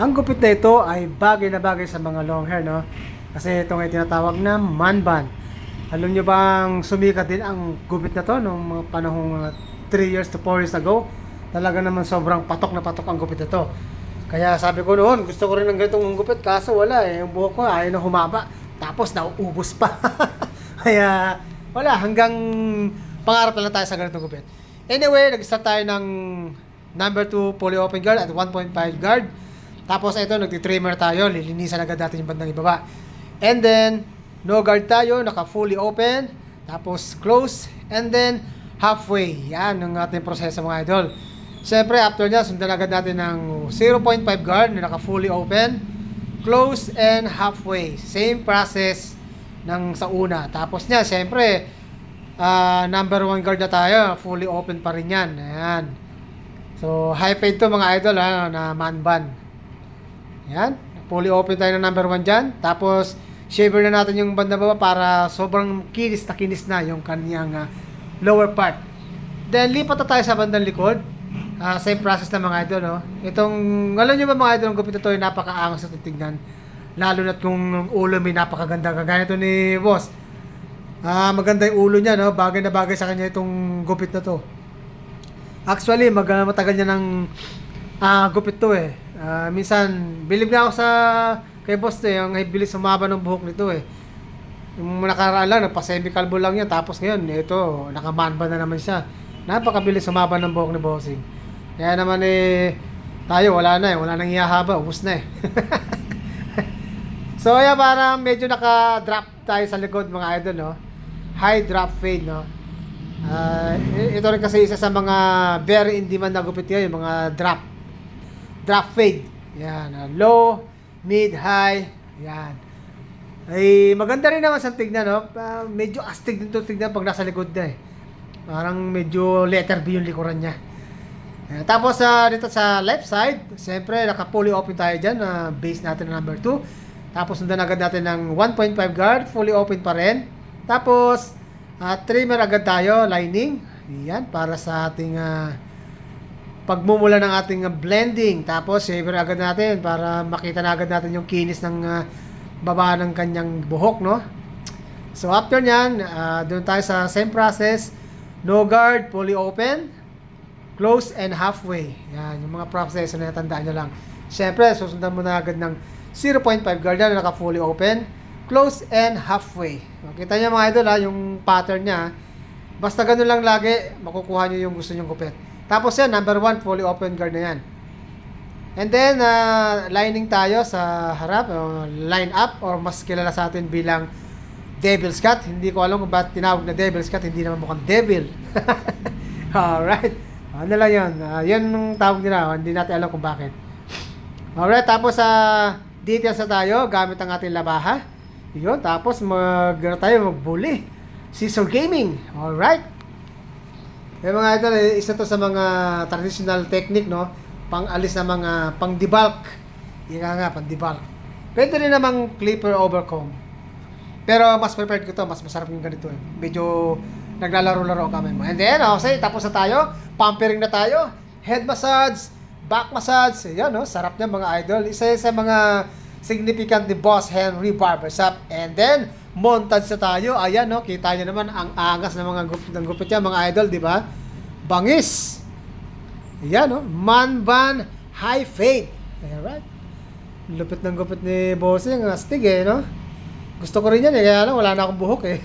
Ang gupit na ito ay bagay na bagay sa mga long hair, no? Kasi ito ay tinatawag na man bun. Alam nyo bang sumikat din ang gupit na to nung mga panahong 3 years to 4 years ago? Talaga naman sobrang patok na patok ang gupit na to. Kaya sabi ko noon, gusto ko rin ng ganitong gupit, kaso wala eh. Yung buhok ko ayaw na humaba. Tapos nauubos pa. Kaya wala, hanggang pangarap na lang tayo sa ganitong gupit. Anyway, nag-start tayo ng number 2 poly open guard at 1.5 guard. Tapos ito, nagti-trimmer tayo, lilinisan agad natin yung bandang ibaba. And then, no guard tayo, naka fully open. Tapos close, and then halfway. Yan ang ating proseso mga idol. Siyempre, after niya, sundan agad natin ng 0.5 guard na naka fully open, close, and halfway. Same process ng sa una. Tapos niya, siyempre, ah, number 1 guard na tayo, fully open pa rin yan. Ayan. So, high fade to mga idol, ha, na man ban. Yan. Fully open tayo ng number 1 dyan. Tapos, shaver na natin yung banda baba para sobrang kinis na kinis na yung kanyang ah, lower part. Then, lipat na tayo sa bandang likod. Ah, same process na mga idol, no? Itong, alam nyo ba mga idol, ang gupit na to ay napakaangas na titignan. Lalo na't kung ulo may napakaganda. Kagaya to ni boss. Ah, maganda yung ulo niya, no? Bagay na bagay sa kanya itong gupit na to. Actually, mag, ah, matagal niya ng ah, gupit to eh. Ah, minsan, bilib na ako sa kay boss eh, ang bilis sumaba ng buhok nito eh. Yung nakaraan lang, nagpa-semi-calvo lang yan. Tapos ngayon, ito, nakamanba na naman siya. Napakabilis sumaba ng buhok ni Bossing. Kaya naman eh, tayo wala na eh. Wala nang ihahaba. Ubus na eh. so, ayan, parang medyo naka-drop tayo sa likod mga idol, no? High drop fade, no? Ah, ito rin kasi isa sa mga very in demand na gupit ngayon, yung mga drop. Drop fade. Yan. ah, low, mid, high. Yan. Ay, maganda rin naman sa tignan, no? Ah, medyo astig din to tignan pag nasa likod na eh. Parang medyo letter B yung likuran niya. Ayan. Tapos sa dito sa left side, siyempre naka-fully open tayo diyan na base natin na number 2. Tapos sundan agad natin ng 1.5 guard, fully open pa rin. Tapos ah, trimmer agad tayo, lining. Yan para sa ating ah, pagmumula ng ating ah, blending. Tapos shaver agad natin para makita na agad natin yung kinis ng ah, baba ng kanyang buhok, no? So after nyan, ah, doon tayo sa same process. No guard, fully open, close and halfway. Yan, yung mga process na tandaan nyo lang. Siyempre, susundan mo na agad ng 0.5 guard na naka fully open, close and halfway. Kita niyo mga idol ha, yung pattern niya. Basta ganun lang lagi, makukuha niyo yung gusto nyong gupit. Tapos yan, number 1, fully open guard na yan. And then, uh, lining tayo sa harap, o line up, or mas kilala sa atin bilang Devil's Cut. Hindi ko alam kung ba't tinawag na Devil's Cut, hindi naman mukhang devil. Alright. Ano lang yun? Uh, yun yung tawag nila, hindi natin alam kung bakit. Alright, tapos sa details na tayo, gamit ang ating labaha. Yun, tapos mag, ano tayo, magbuli. Scissor Gaming. Alright. Eh mga idol, eh, isa to sa mga traditional technique, no? Pang-alis na mga pang-debulk. Ika nga, pang-debulk. Pwede rin namang clipper overcomb. Pero mas prepared ko to, mas masarap yung ganito eh. Medyo naglalaro-laro kami mo. And then, okay, tapos na tayo. Pampering na tayo. Head massage, back massage. Yan, no? Sarap niya mga idol. Isa sa mga significant ni Boss Henry Barbershop. And then, montage na tayo. Ayan, no? Kita niyo naman ang angas ng mga gupit, ng gupit niya, mga idol, di ba? Bangis. Ayan, no? Man Van High Fade. Alright. Lupit ng gupit ni Bossing. Astig eh, no? Gusto ko rin yan eh, kaya lang wala na akong buhok eh.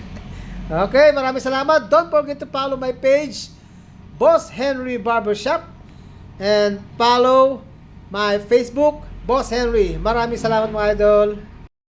okay, maraming salamat. Don't forget to follow my page, Boss Henry Barbershop. And follow my Facebook, Boss Henry. Maraming salamat mga idol.